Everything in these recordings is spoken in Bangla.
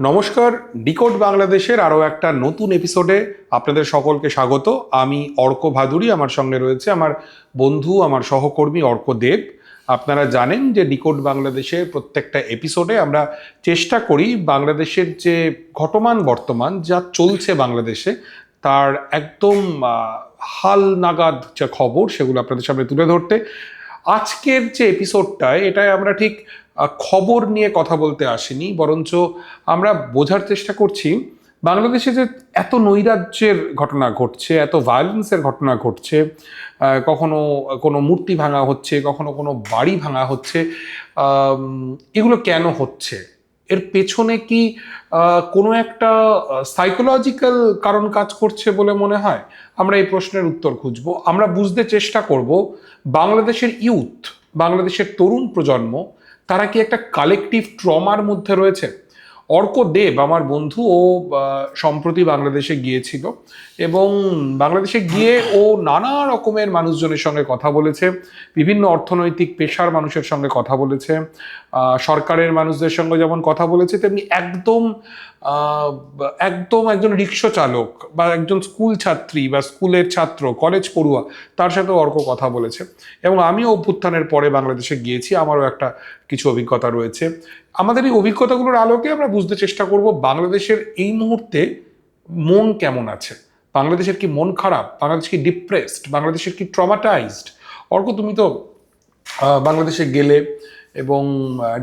নমস্কার, ডিকোড বাংলাদেশের আরও একটা নতুন এপিসোডে আপনাদের সকলকে স্বাগত। আমি অর্ক ভাদুরী, আমার সঙ্গে রয়েছে আমার বন্ধু, আমার সহকর্মী অর্ক দেব। আপনারা জানেন যে ডিকোড বাংলাদেশের প্রত্যেকটা এপিসোডে আমরা চেষ্টা করি বাংলাদেশের যে ঘটমান বর্তমান যা চলছে বাংলাদেশে, তার একদম হাল নাগাদ যে খবর সেগুলো আপনাদের সামনে তুলে ধরতে। আজকের যে এপিসোডটায় এটাই আমরা ঠিক খবর নিয়ে কথা বলতে আসিনি, বরঞ্চ আমরা বোঝার চেষ্টা করছি বাংলাদেশে যে এত নৈরাজ্যের ঘটনা ঘটছে, এত ভায়োলেন্সের ঘটনা ঘটছে কখনো কোনো মূর্তি ভাঙা হচ্ছে, কখনো কোনো বাড়ি ভাঙা হচ্ছে এগুলো কেন হচ্ছে? এর পেছনে কি কোনো একটা সাইকোলজিক্যাল কারণ কাজ করছে বলে মনে হয়? আমরা এই প্রশ্নের উত্তর খুঁজব। আমরা বুঝতে চেষ্টা করব বাংলাদেশের ইউথ বাংলাদেশের তরুণ প্রজন্ম তারা কি একটা কালেকটিভ ট্রমার মধ্যে রয়েছে? অর্ক দেব, আমার বন্ধু, ও সম্প্রতি বাংলাদেশে গিয়েছিল এবং বাংলাদেশে গিয়ে ও নানা রকমের মানুষজনের সঙ্গে কথা বলেছে, বিভিন্ন অর্থনৈতিক পেশার মানুষের সঙ্গে কথা বলেছে সরকারের মানুষদের সঙ্গে যেমন কথা বলেছে, তেমনি একদম একদম একজন রিক্সা চালক বা একজন স্কুল ছাত্রী বা স্কুলের ছাত্র, কলেজ পড়ুয়া, তার সাথেও অর্ক কথা বলেছে। এবং আমিও অভ্যুত্থানের পরে বাংলাদেশে গিয়েছি, আমারও একটা কিছু অভিজ্ঞতা রয়েছে। আমাদের এই অভিজ্ঞতাগুলোর আলোকে আমরা বুঝতে চেষ্টা করব বাংলাদেশের এই মুহূর্তে মন কেমন আছে? বাংলাদেশের কি মন খারাপ? বাংলাদেশ কি ডিপ্রেসড বাংলাদেশের কি ট্রমাটাইজড অর্ক, তুমি তো বাংলাদেশে গেলে এবং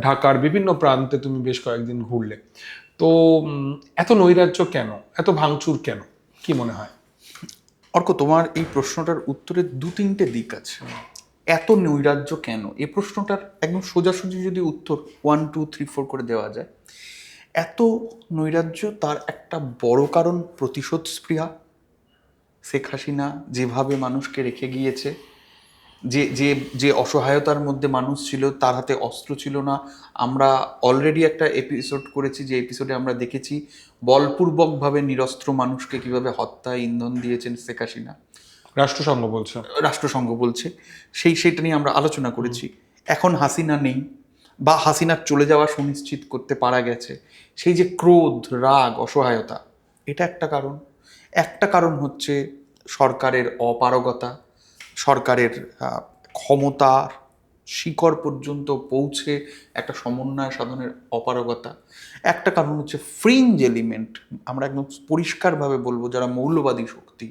ঢাকার বিভিন্ন প্রান্তে তুমি বেশ কয়েকদিন ঘুরলে। তো এত নৈরাজ্য কেন? এত ভাঙচুর কেন? কি মনে হয়? অর্ক, তোমার এই প্রশ্নটার উত্তরের দু তিনটে দিক আছে। এত নৈরাজ্য কেন? এই প্রশ্নটার একদম সোজাসুজি যদি উত্তর ওয়ান টু থ্রি ফোর করে দেওয়া যায়, এত নৈরাজ্য তার একটা বড় কারণ প্রতিশোধ স্পৃহা। শেখ হাসিনা যেভাবে মানুষকে রেখে গিয়েছে যে যে যে অসহায়তার মধ্যে মানুষ ছিল তার হাতে অস্ত্র ছিল না। আমরা অলরেডি একটা এপিসোড করেছি যে এপিসোডে আমরা দেখেছি বলপূর্বকভাবে নিরস্ত্র মানুষকে কীভাবে হত্যায় ইন্ধন দিয়েছেন শেখ হাসিনা। রাষ্ট্রসংঘ বলছে। রাষ্ট্রসংঘ বলছে। সেই সেটা নিয়ে আমরা আলোচনা করেছি। এখন হাসিনা নেই বা হাসিনার চলে যাওয়া সুনিশ্চিত করতে পারা গেছে। সেই যে ক্রোধ রাগ অসহায়তা এটা একটা কারণ। একটা কারণ হচ্ছে সরকারের অপারগতা। সরকারের ক্ষমতা শিকড় পর্যন্ত পৌঁছে একটা সমন্বয় সাধনের অপারগতা। একটা কারণ হচ্ছে ফ্রিঞ্জ এলিমেন্ট আমরা একদম পরিষ্কারভাবে বলব যারা মৌলবাদী শক্তি,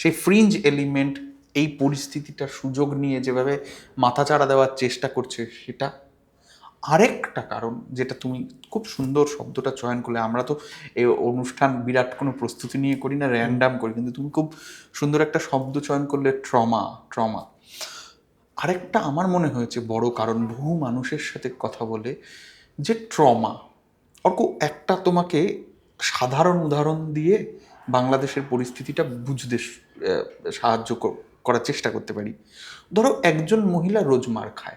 সেই ফ্রিঞ্জ এলিমেন্ট এই পরিস্থিতিটার সুযোগ নিয়ে যেভাবে মাথাচাড়া দেওয়ার চেষ্টা করছে, সেটা আরেকটা কারণ যেটা তুমি খুব সুন্দর শব্দটা চয়ন করলে আমরা তো এই অনুষ্ঠান বিরাট কোনো প্রস্তুতি নিয়ে করি না র্যান্ডাম করি কিন্তু তুমি খুব সুন্দর একটা শব্দ চয়ন করলে ট্রমা ট্রমা। আরেকটা আমার মনে হয়েছে বড় কারণ বহু মানুষের সাথে কথা বলে যে ট্রমা। অর্ক একটা তোমাকে সাধারণ উদাহরণ দিয়ে বাংলাদেশের পরিস্থিতিটা বুঝতে সাহায্য করার চেষ্টা করতে পারি। ধরো একজন মহিলা রোজ মার খায়।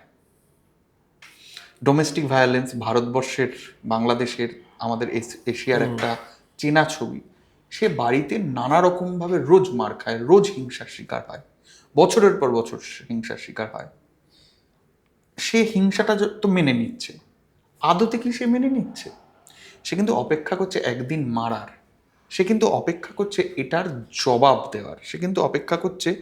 ডোমেস্টিক ভায়োলেন্স ভারতবর্ষের বাংলাদেশের আমাদের এশিয়ার একটা চেনা ছবি। সে বাড়িতে নানা রকমভাবে রোজ মার খায় রোজ হিংসার শিকার হয়। বছরের পর বছর হিংসার শিকার হয়। সে হিংসাটা তো মেনে নিচ্ছে। আদতে কি সে মেনে নিচ্ছে? সে কিন্তু অপেক্ষা করছে একদিন মারার। সে কিন্তু অপেক্ষা করছে এটার জবাব দেওয়ার। সে কিন্তু অপেক্ষা করছে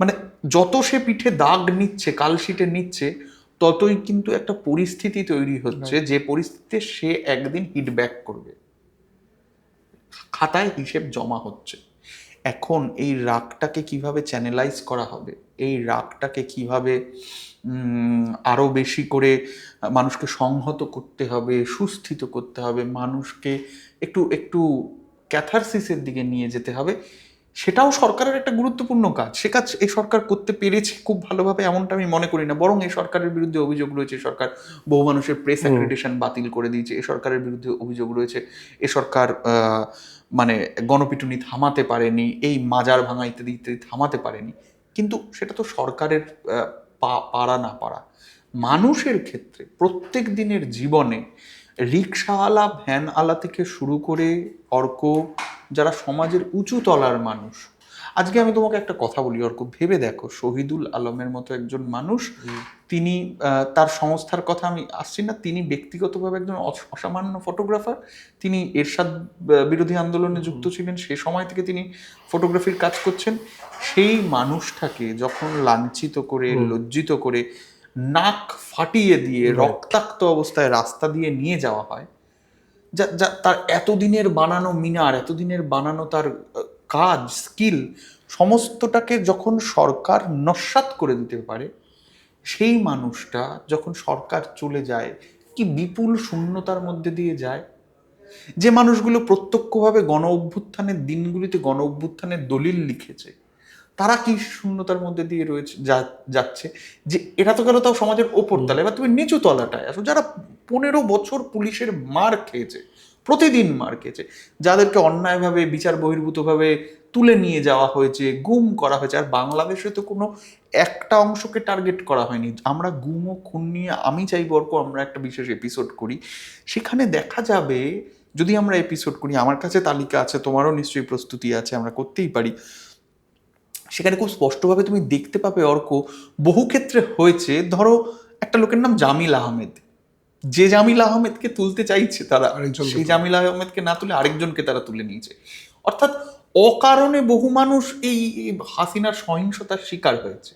মানে যত সে পিঠে দাগ নিচ্ছে কালশিটে নিচ্ছে ততই কিন্তু একটা পরিস্থিতি তৈরি হচ্ছে যে পরিস্থিতিতে সে একদিন হিটব্যাক করবে। খাতায় হিসেব জমা হচ্ছে। এখন এই রাগটাকে কীভাবে চ্যানেলাইজ করা হবে? এই রাগটাকে কীভাবে আরও বেশি করে মানুষকে সংহত করতে হবে সুস্থিত করতে হবে মানুষকে একটু একটু ক্যাথারসিসের দিকে নিয়ে যেতে হবে সেটাও সরকারের একটা গুরুত্বপূর্ণ কাজ। সে কাজ এই সরকার করতে পেরেছে খুব ভালোভাবে এমনটা আমি মনে করি না। বরং এই সরকারের বিরুদ্ধে অভিযোগ রয়েছে সরকার বহু মানুষের প্রেস অ্যাক্রিডিটেশন বাতিল করে দিয়েছে এ সরকারের বিরুদ্ধে অভিযোগ রয়েছে এ সরকার আহ, মানে গণপিটুনি থামাতে পারেনি এই মাজার ভাঙা ইত্যাদি ইত্যাদি থামাতে পারেনি। কিন্তু সেটা তো সরকারের পারা না পারা মানুষের ক্ষেত্রে প্রত্যেক দিনের জীবনে রিক্সাওয়ালা ভ্যানওয়ালা থেকে শুরু করে অর্ক যারা সমাজের উঁচু তলার মানুষ। আজকে আমি তোমাকে একটা কথা বলি অর্ক ভেবে দেখো। শহীদুল আলমের মতো একজন মানুষ তিনি তার সংস্থার কথা আমি আসছি না তিনি ব্যক্তিগতভাবে একজন অসামান্য ফটোগ্রাফার তিনি এরশাদ বিরোধী আন্দোলনে যুক্ত ছিলেন সে সময় থেকে তিনি ফটোগ্রাফির কাজ করছেন। সেই মানুষটাকে যখন লাঞ্ছিত করে লজ্জিত করে নাক ফাটিয়ে দিয়ে রক্তাক্ত অবস্থায় রাস্তা দিয়ে নিয়ে যাওয়া হয়। যা যা তার এতদিনের বানানো মিনার এতদিনের বানানো তার কাজ স্কিল সমস্তটাকে যখন সরকার নস্বাত করে দিতে পারে সেই মানুষটা যখন সরকার চলে যায় কি বিপুল শূন্যতার মধ্যে দিয়ে যায়? যে মানুষগুলো প্রত্যক্ষভাবে গণ অভ্যুত্থানের দিনগুলিতে গণ অভ্যুত্থানের দলিল লিখেছে তারা কি শূন্যতার মধ্যে দিয়ে রয়েছে যাচ্ছে? যে এটা তো গেল তাও সমাজের ওপর তলা এবার তুমি নিচু তলাটায় আসো যারা পনেরো বছর পুলিশের মার খেয়েছে প্রতিদিন মার খেয়েছে যাদেরকে অন্যায়ভাবে বিচার বহির্ভূতভাবে তুলে নিয়ে যাওয়া হয়েছে গুম করা হয়েছে আর বাংলাদেশে তো কোনো একটা অংশকে টার্গেট করা হয়নি। আমরা গুম ও খুন নিয়ে আমি চাই বর্ক আমরা একটা বিশেষ এপিসোড করি। সেখানে দেখা যাবে যদি আমরা এপিসোড করি আমার কাছে তালিকা আছে তোমারও নিশ্চয়ই প্রস্তুতি আছে আমরা করতেই পারি। সেখানে খুব স্পষ্টভাবে তুমি দেখতে পাবে অর্ক বহু ক্ষেত্রে হয়েছে। ধরো একটা লোকের নাম জামিল আহমেদ। যে জামিল আহমেদকে তুলতে চাইছে তারা সেই জামিল আহমেদকে না তুলে আরেকজনকে তারা তুলে নিয়েছে। অর্থাৎ অকারণে বহু মানুষ এই এই হাসিনার সহিংসতার শিকার হয়েছে।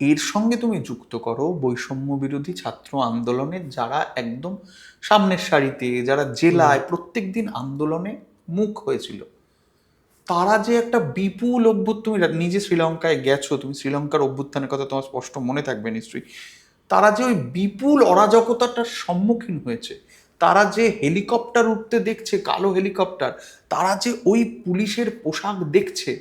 এর সঙ্গে তুমি যুক্ত করো বৈষম্য বিরোধী ছাত্র আন্দোলনের যারা একদম সামনের সারিতে যারা জেলায় প্রত্যেক দিন আন্দোলনে মুখ হয়েছিল। তারা যে একটা বিপুল অভ্যুত তুমি নিজে শ্রীলঙ্কায় গেছো, তুমি শ্রীলঙ্কার অভ্যুত্থানের কথা তোমার স্পষ্ট মনে থাকবে নিশ্চয়ই। তারা যে ওই বিপুল অরাজকতাটার সম্মুখীন হয়েছে, তারা যে হেলিকপ্টার উঠতে দেখছে, কালো হেলিকপ্টার, তারা যে ওই পুলিশের পোশাক দেখছে,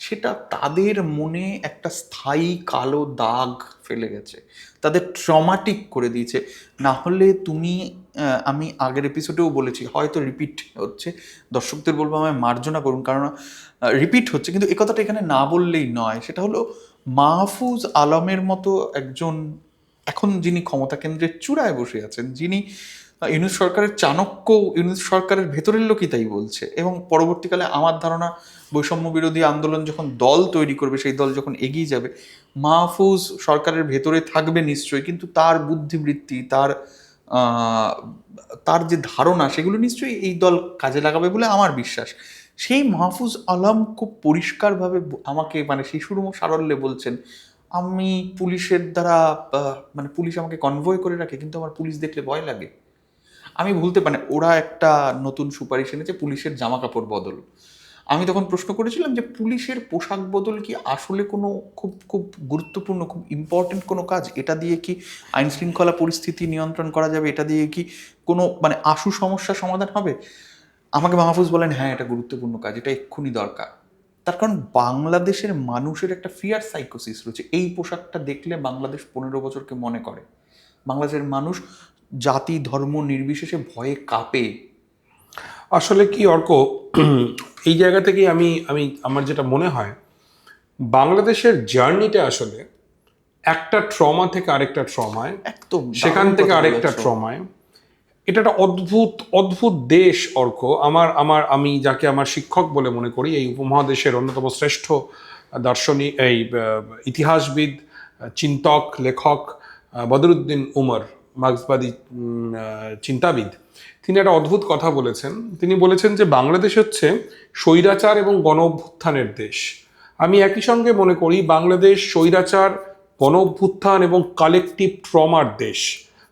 সেটা তাদের মনে একটা স্থায়ী কালো দাগ ফেলে গেছে। তাদের ট্রমাটিক করে দিয়েছে। না হলে তুমি আমি আগের এপিসোডেও বলেছি হয়তো রিপিট হচ্ছে। দর্শকদের বলব আমায় মার্জনা করুন কারণ রিপিট হচ্ছে কিন্তু এ কথাটা এখানে না বললেই নয়। সেটা হলো মাহফুজ আলমের মতো একজন এখন যিনি ক্ষমতা কেন্দ্রের চূড়ায় বসে আছেন যিনি আহ, ইউনুস সরকারের চাণক্য ইউনুস সরকারের ভেতরের লোকই তাই বলছে। এবং পরবর্তীকালে আমার ধারণা বৈষম্য বিরোধী আন্দোলন যখন দল তৈরি করবে সেই দল যখন এগিয়ে যাবে মাহফুজ সরকারের ভেতরে থাকবে নিশ্চয়ই কিন্তু তার বুদ্ধিবৃত্তি তার তার যে ধারণা, সেগুলো নিশ্চয়ই এই দল কাজে লাগাবে বলে আমার বিশ্বাস। সেই মাহফুজ আলম খুব পরিষ্কারভাবে আমাকে মানে শিশুর সারল্যে বলছেন, আমি পুলিশের দ্বারা মানে পুলিশ আমাকে কনভয় করে রাখে, কিন্তু আমার পুলিশ দেখলে ভয় লাগে। আমি ভুলতে পারি ওরা একটা নতুন সুপারিশ এনেছে, পুলিশের জামা কাপড় বদল। আমি তখন প্রশ্ন করেছিলাম যে পুলিশের পোশাক বদল কি আসলে কোনো খুব খুব গুরুত্বপূর্ণ, খুব ইম্পর্টেন্ট কোনো কাজ? এটা দিয়ে কি আইন শৃঙ্খলা পরিস্থিতি নিয়ন্ত্রণ করা যাবে? এটা দিয়ে কি কোনো মানে আশু সমস্যার সমাধান হবে? আমাকে মাহফুজ বলেন হ্যাঁ এটা গুরুত্বপূর্ণ কাজ, এটা এক্ষুনি দরকার। তার কারণ বাংলাদেশের মানুষের একটা ফিয়ার সাইকোসিস রয়েছে। এই পোশাকটা দেখলে বাংলাদেশ পনেরো বছরকে মনে করে। বাংলাদেশের মানুষ জাতি, ধর্ম নির্বিশেষে ভয়ে কাঁপে। আসলে কি অর্ক এই জায়গা থেকে আমি আমি আমার যেটা মনে হয় বাংলাদেশের জার্নিটা আসলে একটা ট্রমা থেকে আরেকটা ট্রমায় একদম সেখান থেকে আরেকটা ট্রমায়। এটা একটা অদ্ভুত অদ্ভুত দেশ অর্ক। আমার আমার আমি যাকে আমার শিক্ষক বলে মনে করি এই উপমহাদেশের অন্যতম শ্রেষ্ঠ দার্শনিক এই ইতিহাসবিদ চিন্তক লেখক বদরুদ্দিন উমর মার্ক্সবাদী চিন্তাবিদ। তিনি একটা অদ্ভুত কথা বলেছেন। তিনি বলেছেন যে বাংলাদেশ হচ্ছে স্বৈরাচার এবং গণ অভ্যুত্থানের দেশ। আমি একই সঙ্গে মনে করি বাংলাদেশ স্বৈরাচার গণ অভ্যুত্থান এবং কালেকটিভ ট্রমার দেশ।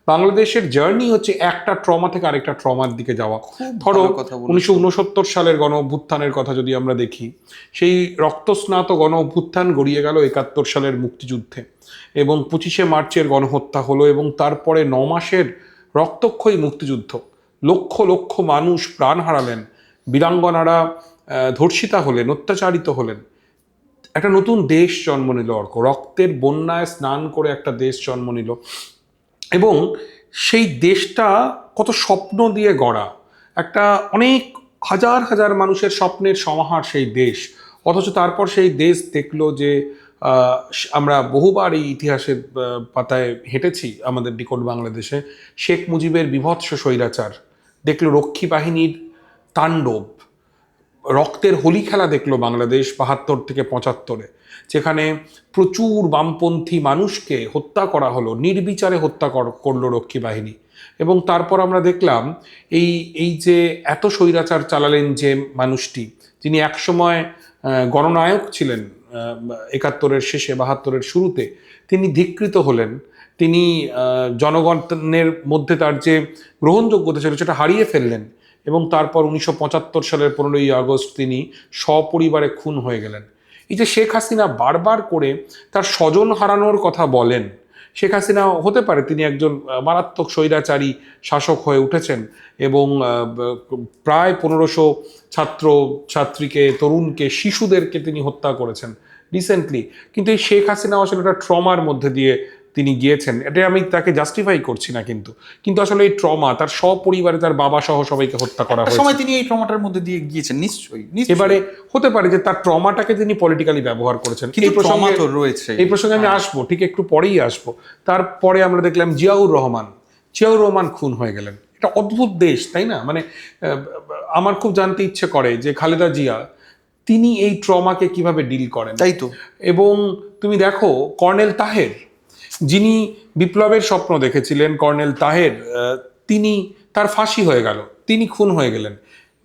বাংলাদেশের জার্নি হচ্ছে একটা ট্রমা থেকে আরেকটা ট্রমার দিকে যাওয়া। ধরো উনিশশো উনসত্তর সালের গণ অভ্যুত্থানের কথা যদি আমরা দেখি সেই রক্তস্নাত গণ অভ্যুত্থান গড়িয়ে গেল একাত্তর সালের মুক্তিযুদ্ধে এবং পঁচিশে মার্চের গণহত্যা হলো এবং তারপরে ন মাসের রক্তক্ষয়ী মুক্তিযুদ্ধ। লক্ষ লক্ষ মানুষ প্রাণ হারালেন, বীরাঙ্গনারা ধর্ষিতা হলেন, অত্যাচারিত হলেন। একটা নতুন দেশ জন্ম নিল অর্ক। রক্তের বন্যায় স্নান করে একটা দেশ জন্ম নিল। এবং সেই দেশটা কত স্বপ্ন দিয়ে গড়া। একটা অনেক হাজার হাজার মানুষের স্বপ্নের সমাহার সেই দেশ। অথচ তারপর সেই দেশ দেখল যে আমরা বহুবার এই ইতিহাসের পাতায় হেঁটেছি আমাদের নিকট বাংলাদেশে। শেখ মুজিবের বিভৎস স্বৈরাচার। দেখল রক্ষী বাহিনীর তাণ্ডব। রক্তের হোলি খেলা দেখল বাংলাদেশ বাহাত্তর থেকে পঁচাত্তরে, যেখানে প্রচুর বামপন্থী মানুষকে হত্যা করা হলো, নির্বিচারে হত্যা কর- করল রক্ষী বাহিনী। এবং তারপর আমরা দেখলাম এই এই যে এত স্বৈরাচার চালালেন যে মানুষটি, যিনি একসময় গণনায়ক ছিলেন একাত্তরের শেষে, বাহাত্তরের শুরুতে, তিনি ধিকৃত হলেন। তিনি জনগণের মধ্যে তার যে গ্রহণযোগ্যতা ছিল সেটা হারিয়ে ফেললেন এবং তারপর উনিশশো পঁচাত্তর সালের পনেরোই আগস্ট তিনি সপরিবারে খুন হয়ে গেলেন। এই যে শেখ হাসিনা বারবার করে তার স্বজন হারানোর কথা বলেন, শেখ হাসিনা হতে পারে তিনি একজন মারাত্মক স্বৈরাচারী শাসক হয়ে উঠেছেন এবং প্রায় পনেরোশো ছাত্র ছাত্রীকে, তরুণকে, শিশুদেরকে তিনি হত্যা করেছেন রিসেন্টলি কিন্তু এই শেখ হাসিনা আসলে একটা ট্রমার মধ্যে দিয়ে তিনি গিয়েছেন এটা আমি তাকে জাস্টিফাই করছি না কিন্তু। কিন্তু আসলে এই ট্রমা তার সপরিবারে তার বাবা সহ সবাইকে হত্যা করা হয়েছে। সময় তিনি এই ট্রমাটার মধ্যে দিয়ে গিয়েছেন নিশ্চয়ই। এবারে হতে পারে যে তার ট্রমাটাকে তিনি পলিটিক্যালি ব্যবহার করেছেন। কিন্তু এই প্রসঙ্গে তো রয়েছে। এই প্রসঙ্গে আমি আসব ঠিক একটু পরেই আসব। তারপরে আমরা দেখলাম জিয়াউর রহমান। জিয়াউর রহমান খুন হয়ে গেলেন। এটা অদ্ভুত দেশ তাই না? মানে আমার খুব জানতে ইচ্ছে করে যে খালেদা জিয়া তিনি এই ট্রমাকে কীভাবে ডিল করেন? তাই তো। এবং তুমি দেখো কর্নেল তাহের যিনি বিপ্লবের স্বপ্ন দেখেছিলেন, কর্নেল তাহের তিনি তার ফাঁসি হয়ে গেল, তিনি খুন হয়ে গেলেন।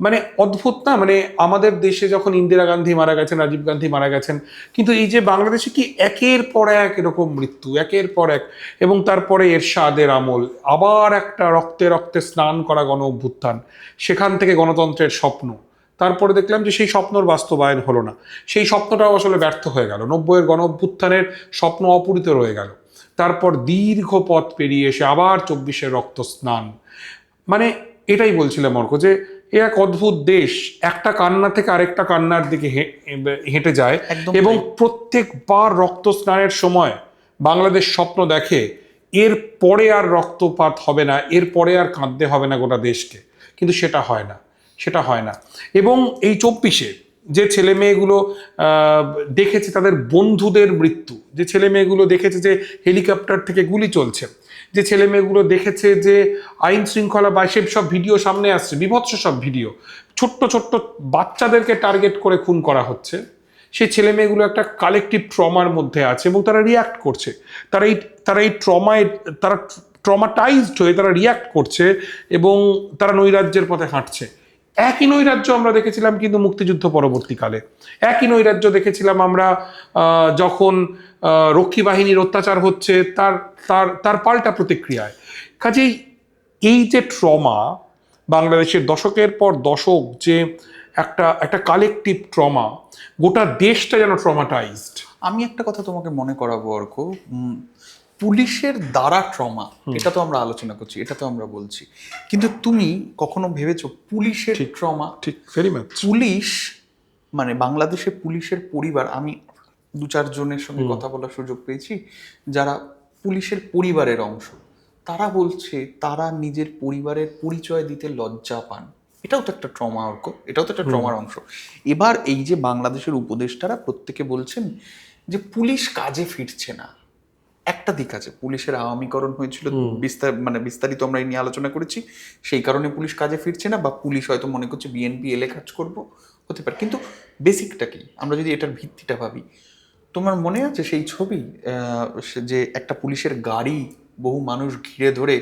মানে অদ্ভুত না? মানে আমাদের দেশে যখন ইন্দিরা গান্ধী মারা গেছেন, রাজীব গান্ধী মারা গেছেন, কিন্তু এই যে বাংলাদেশে কি একের পর এক এরকম মৃত্যু, একের পর এক, এবং তারপরে এরশাদের আমল, আবার একটা রক্তে রক্তে স্নান করা গণ অভ্যুত্থান সেখান থেকে গণতন্ত্রের স্বপ্ন। তারপরে দেখলাম যে সেই স্বপ্নর বাস্তবায়ন হলো না। সেই স্বপ্নটাও আসলে ব্যর্থ হয়ে গেল। নব্বইয়ের গণ অভ্যুত্থানের স্বপ্ন অপূরিত রয়ে গেল। তারপর দীর্ঘ পথ পেরিয়ে এসে আবার চব্বিশে রক্ত স্নান মানে এটাই বলছিলাম অর্ক যে এ এক অদ্ভুত দেশ একটা কান্না থেকে আরেকটা কান্নার দিকে হেঁটে যায় এবং প্রত্যেকবার রক্ত স্নানের সময় বাংলাদেশ স্বপ্ন দেখে এর পরে আর রক্তপাত হবে না এর পরে আর কাঁদতে হবে না গোটা দেশকে। কিন্তু সেটা হয় না সেটা হয় না। এবং এই চব্বিশে যে ছেলে মেয়েগুলো দেখেছে তাদের বন্ধুদের মৃত্যু, যে ছেলে মেয়েগুলো দেখেছে যে হেলিকপ্টার থেকে গুলি চলছে, যে ছেলে মেয়েগুলো দেখেছে যে আইন শৃঙ্খলা বা সে সব ভিডিও সামনে আসছে, বিভৎস সব ভিডিও, ছোট্ট ছোট্ট বাচ্চাদেরকে টার্গেট করে খুন করা হচ্ছে সেই ছেলে মেয়েগুলো একটা কালেকটিভ ট্রমার মধ্যে আছে এবং তারা রিয়াক্ট করছে, তারা এই তারা এই ট্রমায় তারা ট্রমাটাইজড হয়ে তারা রিয়াক্ট করছে এবং তারা নৈরাজ্যের পথে হাঁটছে। একই নৈরাজ্য আমরা দেখেছিলাম কিন্তু মুক্তিযুদ্ধ পরবর্তীকালে। একই নৈরাজ্য দেখেছিলাম আমরা যখন রক্ষী বাহিনীর অত্যাচার হচ্ছে, তার তার তার পাল্টা প্রতিক্রিয়ায়। কাজেই এই যে ট্রমা, বাংলাদেশের দশকের পর দশক যে একটা একটা কালেকটিভ ট্রমা, গোটা দেশটা যেন ট্রমাটাইজড আমি একটা কথা তোমাকে মনে করাবো, অর্ক। পুলিশের দ্বারা ট্রমা এটা তো আমরা আলোচনা করছি এটা তো আমরা বলছি। কিন্তু তুমি কখনো ভেবেছো পুলিশের ট্রমা? ঠিক ভেরি মাচ পুলিশ মানে বাংলাদেশে পুলিশের পরিবার আমি দু চারজনের সঙ্গে কথা বলার সুযোগ পেয়েছি যারা পুলিশের পরিবারের অংশ তারা বলছে তারা নিজের পরিবারের পরিচয় দিতে লজ্জা পান। এটাও তো একটা ট্রমা অর্ক এটাও তো একটা ট্রমার অংশ। এবার এই যে বাংলাদেশের উপদেষ্টারা প্রত্যেকে বলছেন যে পুলিশ কাজে ফিরছে না। একটা দিক আছে। পুলিশের আওয়ামীকরণ হয়েছিল বিস্তার মানে বিস্তারিত আমরা এই নিয়ে আলোচনা করেছি। সেই কারণে পুলিশ কাজে ফিরছে না বা পুলিশ হয়তো মনে করছে বিএনপি এলে কাজ করব হতে পারে। কিন্তু বেসিকটা কি? আমরা যদি এটার ভিত্তিটা ভাবি তোমার মনে আছে সেই ছবি আহ, যে একটা পুলিশের গাড়ি বহু মানুষ ঘিরে ধরে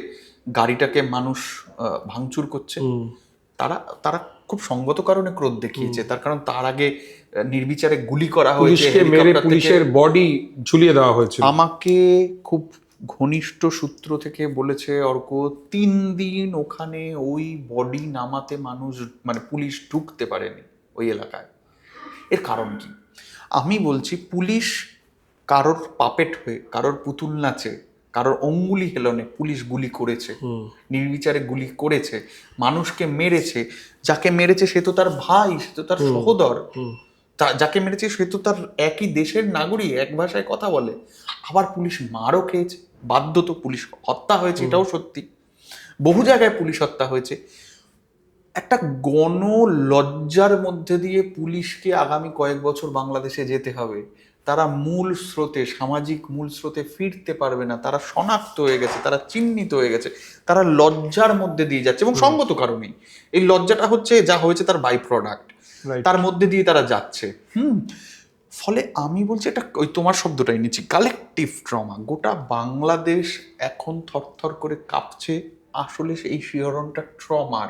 গাড়িটাকে মানুষ ভাঙচুর করছে? তারা তারা খুব সঙ্গত কারণে ক্রোধ দেখিয়েছে। তার কারণ তার আগে নির্বিচারে গুলি করা হয়েছে মেরে পুলিশের বডি ঝুলিয়ে দেওয়া হয়েছিল। আমাকে খুব ঘনিষ্ঠ সূত্র থেকে বলেছে অর্ক তিন দিন ওখানে ওই বডি নামাতে মানুষ মানে পুলিশ ঢুকতে পারেনি ওই এলাকায়। এর কারণ কি? আমি বলছি পুলিশ কারোর পাপেট হয়ে কারোর পুতুল নাচে কারোর অঙ্গুলি হেলনে পুলিশ গুলি করেছে নির্বিচারে গুলি করেছে মানুষকে মেরেছে যাকে মেরেছে সে তো তার ভাই সে তো তার সহোদর। যাকে মেরেছে সে তো তার একই দেশের নাগরিক এক ভাষায় কথা বলে। আবার পুলিশ মারও খেয়েছে বাধ্য তো পুলিশ হত্যা হয়েছে এটাও সত্যি। বহু জায়গায় পুলিশ হত্যা হয়েছে। একটা গণ লজ্জার মধ্যে দিয়ে পুলিশকে আগামী কয়েক বছর বাংলাদেশে যেতে হবে। তারা মূল স্রোতে সামাজিক মূল স্রোতে ফিরতে পারবে না। তারা শনাক্ত হয়ে গেছে তারা চিহ্নিত হয়ে গেছে। তারা লজ্জার মধ্যে দিয়ে যাচ্ছে এবং সঙ্গত কারণেই। এই লজ্জাটা হচ্ছে যা হয়েছে তার বাই প্রোডাক্ট. তার মধ্যে দিয়ে তারা যাচ্ছে। হুম। ফলে আমি বলছি এটা ওই তোমার শব্দটাই নিচ্ছি কালেকটিভ ট্রমা গোটা বাংলাদেশ এখন থরথর করে কাঁপছে আসলে এই শিহরণটা ট্রমার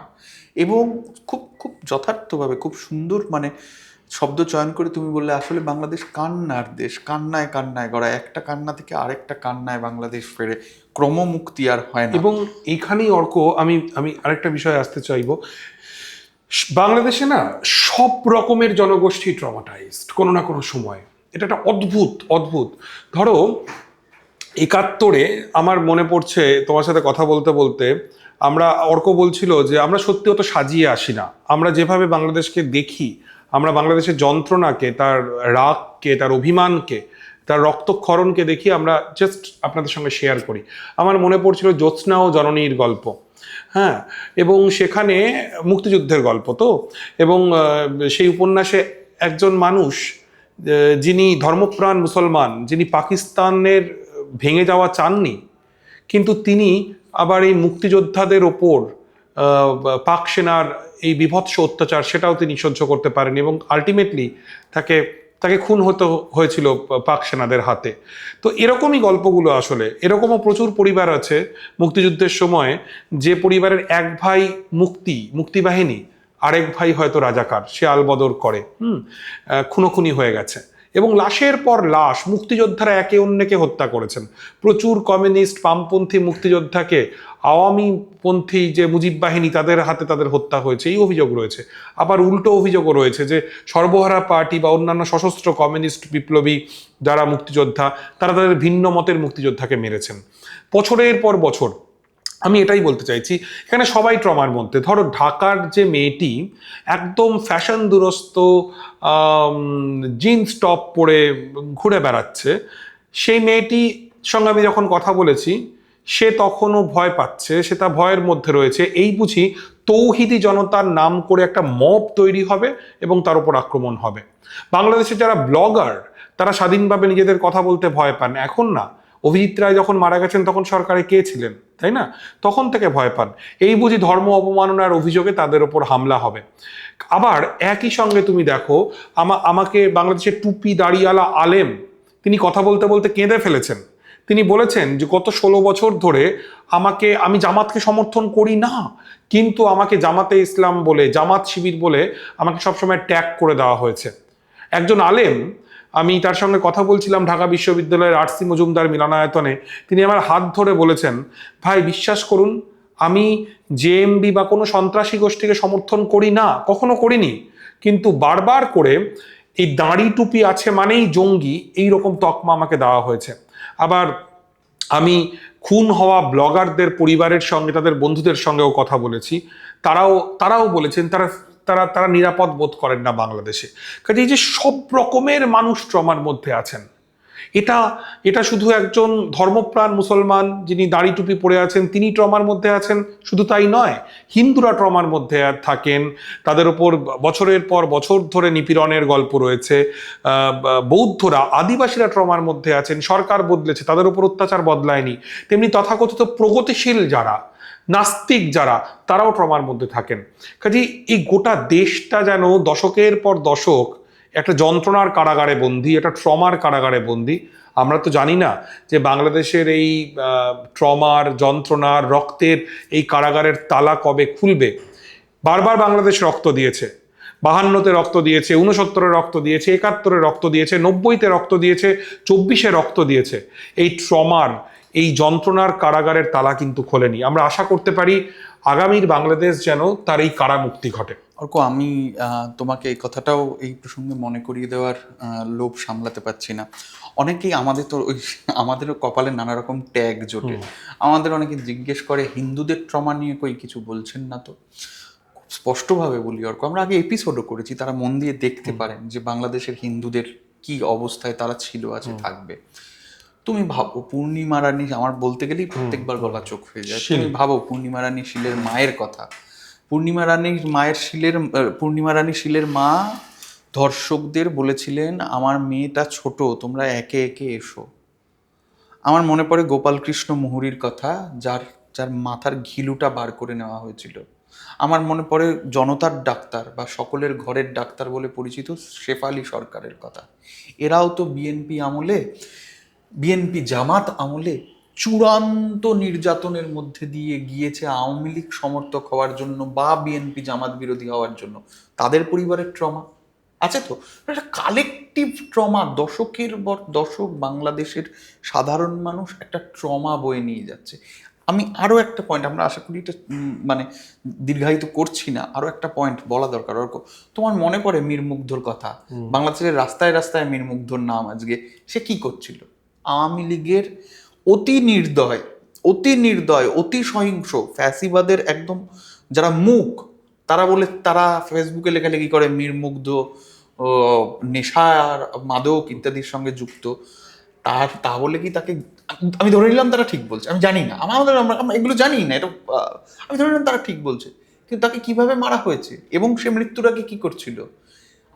এবং খুব খুব যথার্থভাবে খুব সুন্দর মানে শব্দ চয়ন করে তুমি বললে আসলে বাংলাদেশ কান্নার দেশ কান্নায় কান্নায় গড়া। একটা কান্না থেকে আরেকটা কান্নায় বাংলাদেশ ফেরে। ক্রমমুক্তি আর হয় না। এবং এইখানেই অর্ক আমি আমি আরেকটা বিষয়ে আসতে চাইব। বাংলাদেশে না সব রকমের জনগোষ্ঠী ট্রমাটাইজড কোনো না কোনো সময়। এটা একটা অদ্ভুত অদ্ভুত। ধরো, একাত্তরে আমার মনে পড়ছে, তোমার সাথে কথা বলতে বলতে, আমরা, অর্ক বলছিল যে, আমরা সত্যি অত সাজিয়ে আসি না। আমরা যেভাবে বাংলাদেশকে দেখি, আমরা বাংলাদেশের যন্ত্রণাকে, তার রাগকে, তার অভিমানকে, তার রক্তক্ষরণকে দেখি, আমরা জাস্ট আপনাদের সঙ্গে শেয়ার করি। আমার মনে পড়ছিল জ্যোৎস্না ও জননীর গল্প। হ্যাঁ এবং সেখানে মুক্তিযুদ্ধের গল্প তো, এবং সেই উপন্যাসে একজন মানুষ যিনি ধর্মপ্রাণ মুসলমান, যিনি পাকিস্তানের ভেঙে যাওয়া চাননি, কিন্তু তিনি আবার এই মুক্তিযোদ্ধাদের ওপর পাক সেনার এই বিভৎস অত্যাচার, সেটাও তিনি সহ্য করতে পারেন এবং আলটিমেটলি তাকে তাকে খুন হতে হয়েছিল পাক সেনাদের হাতে। তো এরকমই গল্পগুলো আসলে, এরকমও প্রচুর পরিবার আছে মুক্তিযুদ্ধের সময়, যে পরিবারের এক ভাই মুক্তি মুক্তিবাহিনী আরেক ভাই হয়তো রাজাকার, সে আলবদর করে, হুম খুনোখুনি হয়ে গেছে। এবং লাশের পর লাশ, মুক্তিযোদ্ধারা একে অন্যকে হত্যা করেছেন। প্রচুর কমিউনিস্ট, বামপন্থী মুক্তিযোদ্ধাকে আওয়ামী পন্থী যে মুজিব বাহিনী, তাদের হাতে তাদের হত্যা হয়েছে, এই অভিযোগ রয়েছে। আবার উল্টো অভিযোগও রয়েছে যে সর্বহারা পার্টি বা অন্যান্য সশস্ত্র কমিউনিস্ট বিপ্লবী যারা মুক্তিযোদ্ধা, তারা তাদের ভিন্ন মতের মুক্তিযোদ্ধাকে মেরেছেন। বছরের পর বছর, আমি এটাই বলতে চাইছি, এখানে সবাই ট্রমার মধ্যে। ধরো ঢাকার যে মেয়েটি একদম ফ্যাশন দুরস্ত জিন্স টপ পরে ঘুরে বেড়াচ্ছে, সেই মেয়েটি সঙ্গে আমি যখন কথা বলেছি সে তখনও ভয় পাচ্ছে, সে তা ভয়ের মধ্যে রয়েছে। এই বুঝি তৌহিদি জনতার নাম করে একটা মপ তৈরি হবে এবং তার উপর আক্রমণ হবে। বাংলাদেশে যারা ব্লগার, তারা স্বাধীনভাবে নিজেদের কথা বলতে ভয় পান। এখন না, অভিজিৎ রায় যখন মারা গেছেন, তখন সরকারে কে ছিলেন, তাই না? তখন থেকে ভয় পান। এই বুঝি ধর্ম অবমাননার অভিযোগে তাদের ওপর হামলা হবে। আবার একই সঙ্গে তুমি দেখো, আমা, আমাকে বাংলাদেশের টুপি দাড়িওয়ালা আলেম, তিনি কথা বলতে বলতে কেঁদে ফেলেছেন। তিনি বলেছেন যে গত ষোলো বছর ধরে আমাকে, আমি জামাতকে সমর্থন করি না, কিন্তু আমাকে জামাতে ইসলাম বলে, জামাত শিবির বলে আমাকে সবসময় ট্যাগ করে দেওয়া হয়েছে। একজন আলেম, আমি তার সঙ্গে কথা বলছিলাম ঢাকা বিশ্ববিদ্যালয়ের আরসি মজুমদার মিলনায়তনে, তিনি আমার হাত ধরে বলেছেন, ভাই, বিশ্বাস করুন, আমি জেএমবি বা কোনো সন্ত্রাসী গোষ্ঠীকে সমর্থন করি না, কখনো করিনি, কিন্তু বারবার করে এই দাঁড়ি টুপি আছে মানেই জঙ্গি, এই রকম তকমা আমাকে দেওয়া হয়েছে। আবার আমি খুন হওয়া ব্লগারদের পরিবারের সঙ্গে, তাদের বন্ধুদের সঙ্গেও কথা বলেছি। তারাও তারাও বলেছেন তারা তারা তারা নিরাপদ বোধ করেন না বাংলাদেশে। কাজে এই যে সব রকমের মানুষ ট্রমার মধ্যে আছেন এটা এটা শুধু একজন ধর্মপ্রাণ মুসলমান যিনি দাড়ি টুপি পরে আছেন, তিনি ট্রমার মধ্যে আছেন, শুধু তাই নয়, হিন্দুরা ট্রমার মধ্যে থাকেন। তাদের ওপর বছরের পর বছর ধরে নিপীড়নের গল্প রয়েছে। বৌদ্ধরা, আদিবাসীরা ট্রমার মধ্যে আছেন, সরকার বদলেছে, তাদের ওপর অত্যাচার বদলায়নি। তেমনি তথাকথিত প্রগতিশীল যারা, নাস্তিক যারা, তারাও ট্রমার মধ্যে থাকেন। কাজে এই গোটা দেশটা যেন দশকের পর দশক একটা যন্ত্রণার কারাগারে বন্দি, একটা ট্রমার কারাগারে বন্দি। আমরা তো জানি না যে বাংলাদেশের এই ট্রমার, যন্ত্রণার, রক্তের এই কারাগারের তালা কবে খুলবে। বারবার বাংলাদেশ রক্ত দিয়েছে, বাহান্নতে রক্ত দিয়েছে উনসত্তরে রক্ত দিয়েছে, একাত্তরে রক্ত দিয়েছে, নব্বইতে রক্ত দিয়েছে, চব্বিশে রক্ত দিয়েছে। এই ট্রমার, এই যন্ত্রণার কারাগারের তালা কিন্তু খোলেনি। আমরা আশা করতে পারি আগামীর বাংলাদেশ যেন তার এই কারামুক্তি ঘটে। অর্ক আমি তোমাকে এই কথাটাও এই প্রসঙ্গে মনে করিয়ে দেওয়ার লোভ সামলাতে পারছি না। অনেকেই আমাদের তো ওই আমাদেরও কপালে নানা রকম ট্যাগ জোটে। আমাদের অনেকে জিজ্ঞেস করে হিন্দুদের ট্রমা নিয়ে কই কিছু বলছেন না তো? খুব স্পষ্টভাবে বলি অর্ক আমরা আগে এপিসোডও করেছি তারা মন দিয়ে দেখতে পারেন যে বাংলাদেশের হিন্দুদের কি অবস্থায় তারা ছিল আছে থাকবে। তুমি ভাবো পূর্ণিমা রানী আমার বলতে গেলেই প্রত্যেকবার গলা চোখ হয়ে যায়। তুমি ভাবো পূর্ণিমা রানী শিলের মায়ের কথা। পূর্ণিমা রানীর মায়ের শিলের পূর্ণিমা রানী শিলের মা ধর্ষকদের বলেছিলেন আমার মেয়েটা ছোট তোমরা একে একে এসো। আমার মনে পড়ে গোপালকৃষ্ণ মুহুরীর কথা যার যার মাথার ঘিলুটা বার করে নেওয়া হয়েছিল। আমার মনে পড়ে জনতার ডাক্তার বা সকলের ঘরের ডাক্তার বলে পরিচিত শেফালি সরকারের কথা। এরাও তো বিএনপি আমলে বিএনপি জামাত আমলে চূড়ান্ত নির্যাতনের মধ্যে দিয়ে গিয়েছে আওয়ামী লীগ সমর্থক হওয়ার জন্য বা বিএনপি জামাত বিরোধী হওয়ার জন্য। তাদের পরিবারের ট্রমা। আছে তো? একটা কালেকটিভ ট্রমা দশকের পর দশক বাংলাদেশের সাধারণ মানুষ একটা ট্রমা বয়ে নিয়ে যাচ্ছে। আমি আরও একটা পয়েন্ট আমরা আশা করি এটা মানে দীর্ঘায়িত করছি না আরও একটা পয়েন্ট বলা দরকার। অর্ক তোমার মনে পড়ে মীর মুগ্ধর কথা? বাংলাদেশের রাস্তায় রাস্তায় মীর মুগ্ধর নাম আজকে সে কি করছিল? আওয়ামী লীগের অতি নির্দয় অতি নির্দয় অতি সহিংস ফ্যাসিবাদের একদম যারা মুখ তারা বলে তারা ফেসবুকে লেখালেখি করে মীর মুগ্ধ ও, নেশা আর মাদক ইত্যাদির সঙ্গে যুক্ত। তার তা বলে কি তাকে আমি ধরে নিলাম তারা ঠিক বলছে আমি জানি না। আমাদের আমরা এগুলো জানি না এটা আমি ধরে নিলাম তারা ঠিক বলছে। কিন্তু তাকে কীভাবে মারা হয়েছে? এবং সে মৃত্যুর আগে কি করছিল?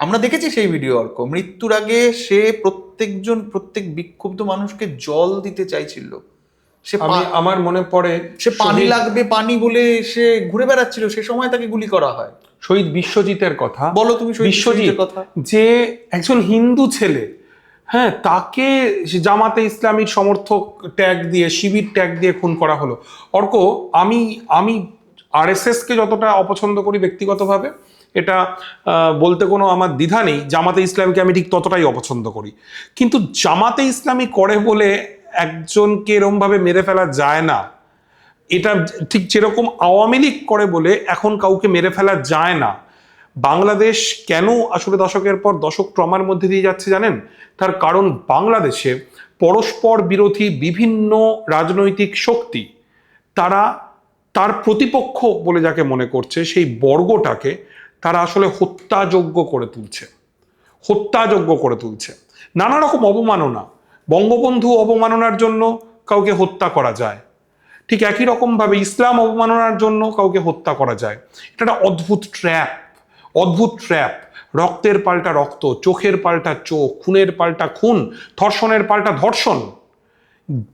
আমরা দেখেছি সেই ভিডিও অর্ক। মৃত্যুর আগে সে প্রত্যেকজন প্রত্যেক বিক্ষুব্ধ মানুষকে জল দিতে চাইছিল। সে আমার মনে পড়ে সে পানি লাগবে পানি বলে সে ঘুরে বেড়াচ্ছিল সে সময় তাকে গুলি করা হয়। শহীদ বিশ্বজিতের কথা। বলো তুমি বিশ্বজিৎ বিশ্বজিতের কথা। যে একজন হিন্দু ছেলে হ্যাঁ তাকে জামাতে ইসলামীর সমর্থক ট্যাগ দিয়ে শিবির ট্যাগ দিয়ে খুন করা হলো। অর্ক আমি আমি আরএসএসকে যতটা অপছন্দ করি ব্যক্তিগতভাবে, এটা বলতে কোনো আমার দ্বিধা নেই, জামাতে ইসলামীকে আমি ঠিক ততটাই অপছন্দ করি। কিন্তু জামাতে ইসলামী করে বলে একজনকে এরমভাবে মেরে ফেলা যায় না, এটা ঠিক যেরকম আওয়ামী লীগ করে বলে এখন কাউকে মেরে ফেলা যায় না। বাংলাদেশ কেন আসলে দশকের পর দশক ট্রমার মধ্যে দিয়ে যাচ্ছে জানেন? তার কারণ বাংলাদেশে পরস্পর বিরোধী বিভিন্ন রাজনৈতিক শক্তি, তারা তার প্রতিপক্ষ বলে যাকে মনে করছে, সেই বর্গটাকে তারা আসলে হত্যাযোগ্য করে তুলছে। হত্যাযোগ্য করে তুলছে। নানা রকম অবমাননা। বঙ্গবন্ধু অবমাননার জন্য কাউকে হত্যা করা যায়। ঠিক একই রকমভাবে ইসলাম অবমাননার জন্য কাউকে হত্যা করা যায়। এটা একটা অদ্ভুত ট্র্যাপ অদ্ভুত ট্র্যাপ রক্তের পাল্টা রক্ত, চোখের পাল্টা চোখ, খুনের পাল্টা খুন, ধর্ষণের পাল্টা ধর্ষণ।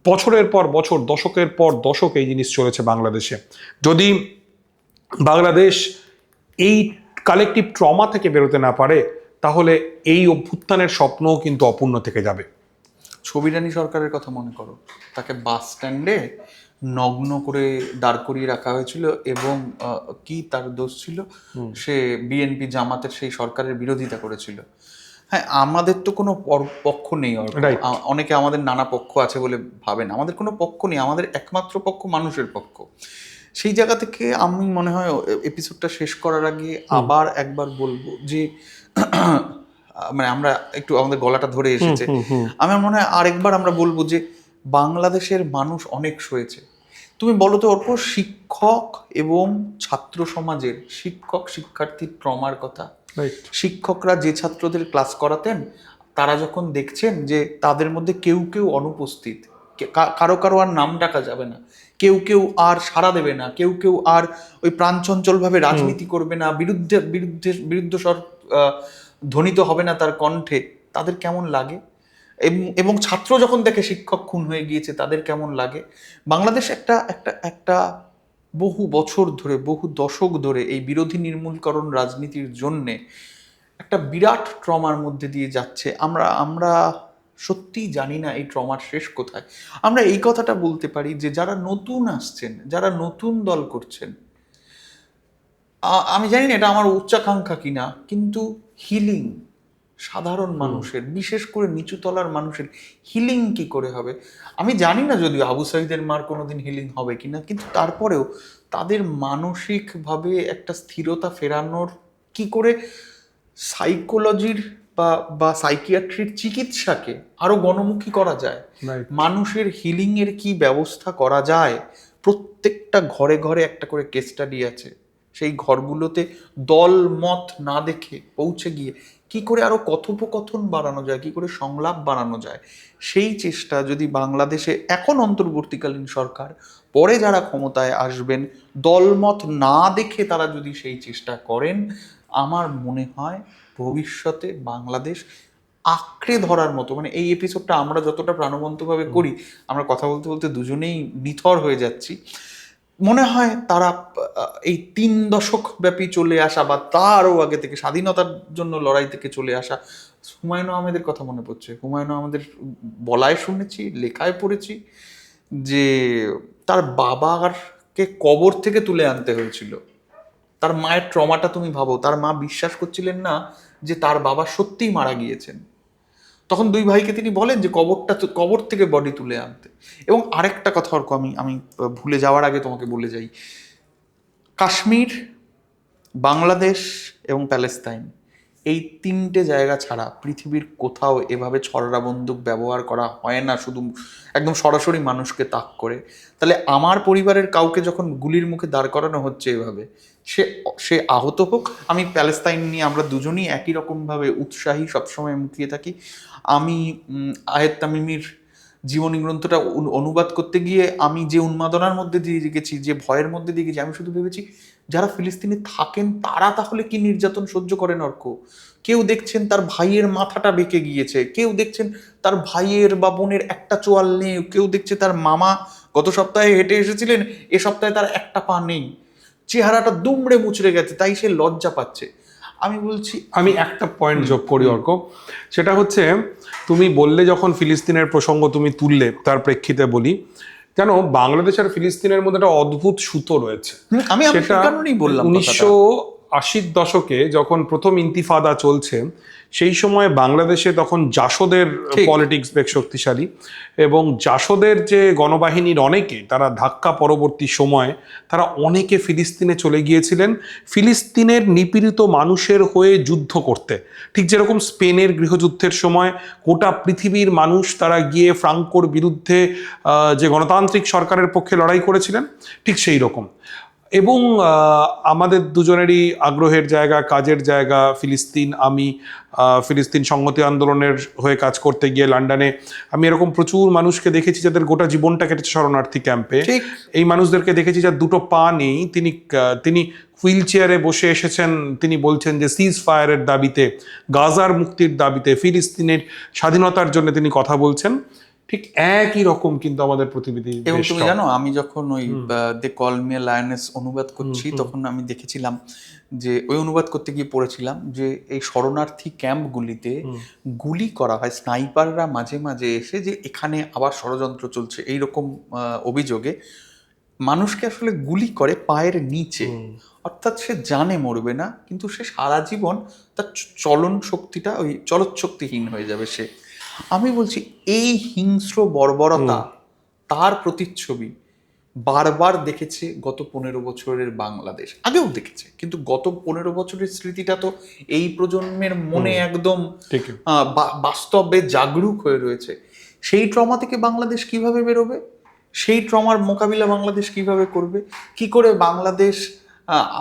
বছরের পর বছর দশকের পর দশক এই জিনিস চলেছে বাংলাদেশে। যদি বাংলাদেশ এই কালেকটিভ ট্রমা থেকে বেরোতে না পারে তাহলে এই অভ্যুত্থানের স্বপ্নও কিন্তু অপূর্ণ থেকে যাবে। ছবিরানী সরকারের কথা মনে করো। তাকে বাস স্ট্যান্ডে নগ্ন করে দাঁড় করিয়ে রাখা হয়েছিল এবং কি তার দোষ ছিল? সে বিএনপি জামাতের সেই সরকারের বিরোধিতা করেছিল। হ্যাঁ আমাদের তো কোনো পক্ষ নেই। অনেকে আমাদের নানা পক্ষ আছে বলে ভাবেন আমাদের কোনো পক্ষ নেই আমাদের একমাত্র পক্ষ মানুষের পক্ষ। সেই জায়গা থেকে আমি মনে হয় এপিসোডটা শেষ করার আগে আবার একবার বলব যে মানে আমরা একটু আমাদের গলাটা ধরে এসেছে। আমার মনে হয় আরেকবার আমরা বলব যে বাংলাদেশের মানুষ অনেক সয়েছে। তুমি বলো তো অর্ক শিক্ষক এবং ছাত্র সমাজের শিক্ষক শিক্ষার্থীর ট্রমার কথা? শিক্ষকরা যে ছাত্রদের ক্লাস করাতেন তারা যখন দেখছেন যে তাদের মধ্যে কেউ কেউ অনুপস্থিত কারও কারও আর নাম ডাকা যাবে না কেউ কেউ আর সাড়া দেবে না কেউ কেউ আর ওই প্রাণচঞ্চলভাবে রাজনীতি করবে না বিরুদ্ধে বিরুদ্ধে বিরুদ্ধ স্বর ধ্বনিত হবে না তার কণ্ঠে তাদের কেমন লাগে? এবং ছাত্র যখন দেখে শিক্ষক খুন হয়ে গিয়েছে তাদের কেমন লাগে? বাংলাদেশ একটা একটা একটা বহু বছর ধরে, বহু দশক ধরে এই বিরোধী নির্মূলকরণ রাজনীতির জন্যে একটা বিরাট ট্রমার মধ্যে দিয়ে যাচ্ছে। আমরা আমরা সত্যিই জানি না এই ট্রমার শেষ কোথায়। আমরা এই কথাটা বলতে পারি যে, যারা নতুন আসছেন, যারা নতুন দল করছেন আমি জানি না এটা আমার উচ্চাকাঙ্ক্ষা কিনা, কিন্তু হিলিং সাধারণ মানুষের বিশেষ করে নিচু তলার মানুষের হিলিং কি করে হবে? আমি জানি না যদিও আবু সাইদের মার কোনোদিন হিলিং হবে কিনা কিন্তু তারপরেও তাদের মানসিকভাবে একটা স্থিরতা ফেরানোর কি করে সাইকোলজির বা বা সাইকিয়াট্রির চিকিৎসাকে আরও গণমুখী করা যায়? মানুষের হিলিং এর কি ব্যবস্থা করা যায়? প্রত্যেকটা ঘরে ঘরে একটা করে কেস স্টাডি আছে। সেই ঘরগুলোতে দল মত না দেখে পৌঁছে গিয়ে কি করে আরও কথোপকথন বাড়ানো যায় কি করে সংলাপ বাড়ানো যায়? সেই চেষ্টা যদি বাংলাদেশে এখন অন্তর্বর্তীকালীন সরকার পরে যারা ক্ষমতায় আসবেন দলমত না দেখে তারা যদি সেই চেষ্টা করেন আমার মনে হয় ভবিষ্যতে বাংলাদেশ আঁকড়ে ধরার মতো মানে এই এপিসোডটা আমরা যতটা প্রাণবন্তভাবে করি আমরা কথা বলতে বলতে দুজনেই নিথর হয়ে যাচ্ছি। মনে হয় তারা এই তিন দশক ব্যাপী চলে আসা বা তারও আগে থেকে স্বাধীনতার জন্য লড়াই থেকে চলে আসা হুমায়ুন আহমেদের কথা মনে পড়ছে। হুমায়ুন আহমেদের বলায় শুনেছি, লেখায় পড়েছি যে তার বাবাকে কবর থেকে তুলে আনতে হয়েছিল। তার মায়ের ট্রমাটা তুমি ভাবো, তার মা বিশ্বাস করছিলেন না যে তার বাবা সত্যিই মারা গিয়েছেন। তখন দুই ভাইকে তিনি বলেন যে কবরটা কবর থেকে বডি তুলে আনতে। এবং আরেকটা কথা অর্ক, আমি আমি ভুলে যাওয়ার আগে তোমাকে বলে যাই। কাশ্মীর, বাংলাদেশ এবং প্যালেস্তাইন এই তিনটে জায়গা ছাড়া পৃথিবীর কোথাও এভাবে ছড়রা বন্দুক ব্যবহার করা হয় না শুধু একদম সরাসরি মানুষকে তাক করে। তাহলে আমার পরিবারের কাউকে যখন গুলির মুখে দাঁড় করানো হচ্ছে এভাবে, সে সে আহত হোক, আমি প্যালেস্তাইন নিয়ে আমরা দুজনই একই রকমভাবে উৎসাহী সবসময় মুখিয়ে থাকি। আমি আয়েত তামিমির জীবনী গ্রন্থটা অনু- অনুবাদ করতে গিয়ে আমি যে উন্মাদনার মধ্যে দিয়ে গেছি, যে ভয়ের মধ্যে দিয়ে গেছি, আমি শুধু ভেবেছি যারা ফিলিস্তিনে থাকেন তারা তাহলে কি নির্যাতন সহ্য করেন অর্ক? কেউ দেখছেন তার ভাইয়ের মাথাটা বেঁকে গিয়েছে কেউ দেখছেন তার ভাইয়ের বা বোনের একটা চোয়াল নেই কেউ দেখছে তার মামা গত সপ্তাহে হেঁটে এসেছিলেন এ সপ্তাহে তার একটা পা নেই। চেহারাটা দুমড়ে মুচড়ে গেছে তাই সে লজ্জা পাচ্ছে। আমি বলছি আমি একটা পয়েন্ট যোগ করি অর্ক সেটা হচ্ছে তুমি বললে যখন ফিলিস্তিনের প্রসঙ্গ তুমি তুললে তার প্রেক্ষিতে বলি জানো বাংলাদেশ আর ফিলিস্তিনের মধ্যে একটা অদ্ভুত সুতো রয়েছে। আমি সেটা বললাম উনিশশো আশির দশকে যখন প্রথম ইন্তিফাদা চলছে সেই সময় বাংলাদেশে তখন জাসদের পলিটিক্স বেশ শক্তিশালী এবং জাসদের যে গণবাহিনীর অনেকে তারা ধাক্কা পরবর্তী সময়ে তারা অনেকে ফিলিস্তিনে চলে গিয়েছিলেন। ফিলিস্তিনের নিপীড়িত মানুষের হয়ে যুদ্ধ করতে। ঠিক যেরকম স্পেনের গৃহযুদ্ধের সময় গোটা পৃথিবীর মানুষ তারা গিয়ে ফ্রাঙ্কোর বিরুদ্ধে যে গণতান্ত্রিক সরকারের পক্ষে লড়াই করেছিলেন ঠিক সেই রকম। এবং আমাদের দুজনেরই আগ্রহের জায়গা কাজের জায়গা ফিলিস্তিন আমি ফিলিস্তিন সংহতি আন্দোলনের হয়ে কাজ করতে গিয়ে লন্ডনে আমি এরকম প্রচুর মানুষকে দেখেছি যাদের গোটা জীবনটা কেটেছে শরণার্থী ক্যাম্পে। এই মানুষদেরকে দেখেছি যার দুটো পা নেই তিনি তিনি হুইল চেয়ারে বসে এসেছেন তিনি বলছেন যে সিজ ফায়ারের দাবিতে গাজার মুক্তির দাবিতে ফিলিস্তিনের স্বাধীনতার জন্য তিনি কথা বলছেন। ঠিক একই রকম কিন্তু আমাদের প্রতিনিধি এবং তুমি জানো আমি যখন ওই দে কল মে লায়নেস অনুবাদ করছি তখন আমি দেখেছিলাম যে ওই অনুবাদ করতে গিয়ে পড়েছিলাম যে এই শরণার্থী ক্যাম্পগুলিতে গুলি করা হয় স্নাইপাররা মাঝে মাঝে এসে যে এখানে আবার ষড়যন্ত্র চলছে এই রকম অভিযোগে মানুষকে আসলে গুলি করে পায়ের নিচে। অর্থাৎ সে জানে মরবে না কিন্তু সে সারা জীবন তার চলন শক্তিটা ওই চলৎশক্তিহীন হয়ে যাবে সে। আমি বলছি এই হিংস্র বর্বরতা তার প্রতিচ্ছবি বারবার দেখেছে গত পনেরো বছরের বাংলাদেশ। আগেও দেখেছে কিন্তু গত পনেরো বছরের স্মৃতিটা তো এই প্রজন্মের মনে একদম বাস্তবে জাগরুক হয়ে রয়েছে। সেই ট্রমা থেকে বাংলাদেশ কীভাবে বেরোবে? সেই ট্রমার মোকাবিলা বাংলাদেশ কীভাবে করবে? কি করে বাংলাদেশ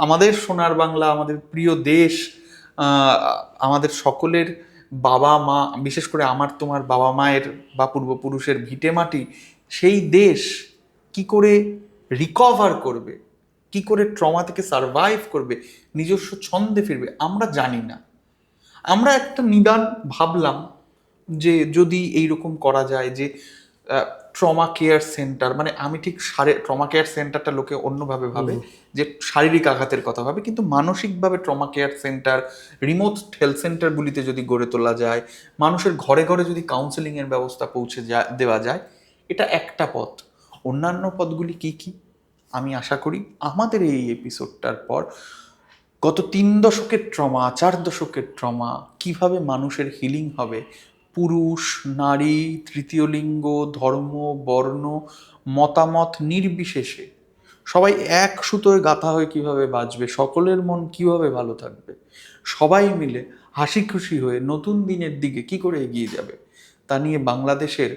আমাদের সোনার বাংলা আমাদের প্রিয় দেশ আমাদের সকলের বাবা মা, বিশেষ করে আমার তোমার বাবা মায়ের বা পূর্বপুরুষের ভিটে মাটি, সেই দেশ কি করে রিকভার করবে? কি করে ট্রমা থেকে সারভাইভ করবে? নিজস্ব ছন্দে ফিরবে? আমরা জানি না। আমরা একটা নিদান ভাবলাম যে যদি এইরকম করা যায় যে ট্রমা কেয়ার সেন্টার মানে আমি ঠিক সারে ট্রমা কেয়ার সেন্টারটা লোকে অন্যভাবে ভাবে যে শারীরিক আঘাতের কথা ভাবে কিন্তু মানসিকভাবে trauma care centre remote health সেন্টারগুলিতে যদি গড়ে তোলা যায় মানুষের ঘরে ঘরে যদি কাউন্সেলিংয়ের ব্যবস্থা পৌঁছে যা দেওয়া যায় এটা একটা পথ। অন্যান্য পথগুলি কি কি? আমি আশা করি আমাদের এই এপিসোডটার পর গত তিন দশকের ট্রমা চার দশকের ট্রমা কীভাবে মানুষের হিলিং হবে পুরুষ, নারী, তৃতীয় লিঙ্গ, ধর্ম, বর্ণ, মতামত নির্বিশেষে। সবাই এক সুতোয় গাঁথা হয়ে কীভাবে বাঁচবে, সকলের মন কীভাবে ভালো থাকবে? সবাই মিলে হাসি খুশি হয়ে নতুন দিনের দিকে কি করে এগিয়ে যাবে? তা নিয়ে বাংলাদেশের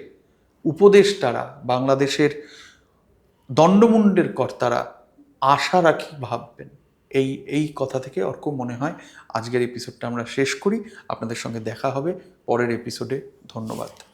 উপদেষ্টারা, বাংলাদেশের দণ্ডমুণ্ডের কর্তারা আশা রাখি ভাববেন। এই এই কথা থেকে অর্ক মনে হয় আজকের এপিসোডটা আমরা শেষ করি। আপনাদের সঙ্গে দেখা হবে। পরের এপিসোডে ধন্যবাদ।